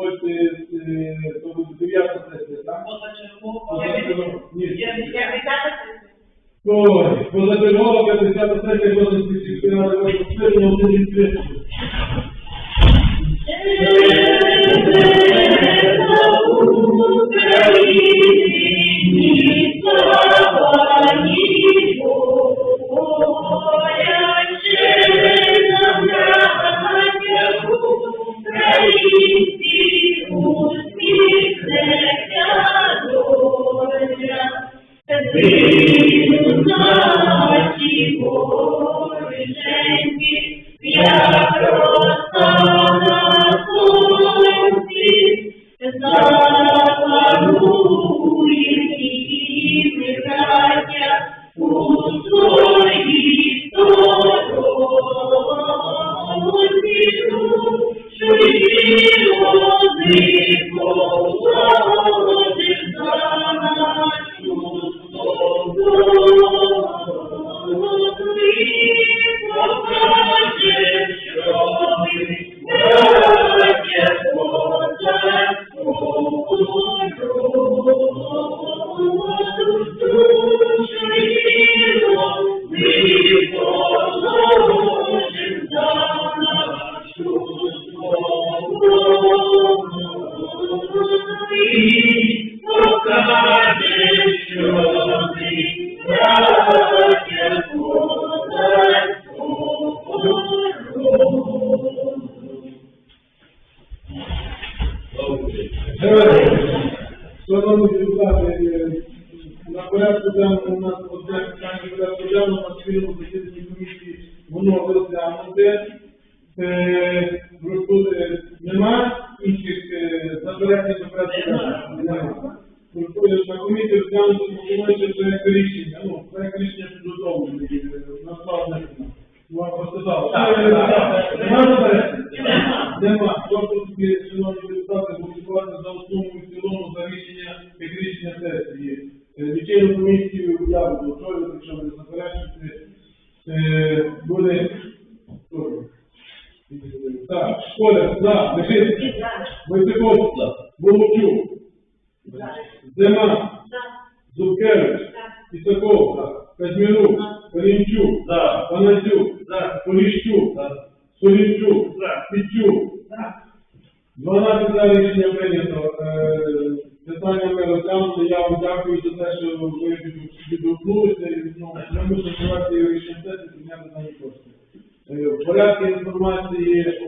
Ось е, то буде дев'ята сесія, так? Позачергова. Ні. Ой, позачергова 50 сесія Козинської сільської ради розпочинена один відкритий. Я просто на на порядку денному у нас одне питання порядку денному на спільному засіданні комісії воно розглянуте. Пропоную На комісії розглянути пропонується проект рішення. Ну, проект рішення підготовлений, е, насправді. Ну, а просто так. Нема. Тобто, шановні депутати, голосувати за основу і в цілому за рішення, як рішення сесії. Е, Лічильну комісію я буду очолювати, якщо ви заперечуєте. Е, Буде... Так, Школя, за, Лежицький, Войцеховський, Волочук, Зима, Зубкевич, Ісаков, Казьмірук, Калінчук, Панасюк, Поліщук, Солінчук, Пічук. 12 за рішення прийнято. Е, Питання ми розглянули. Я вам дякую за те, що ви відгукнулися і ну, ми мусимо приймати рішення сесії, підняти дані кошти. В порядку інформації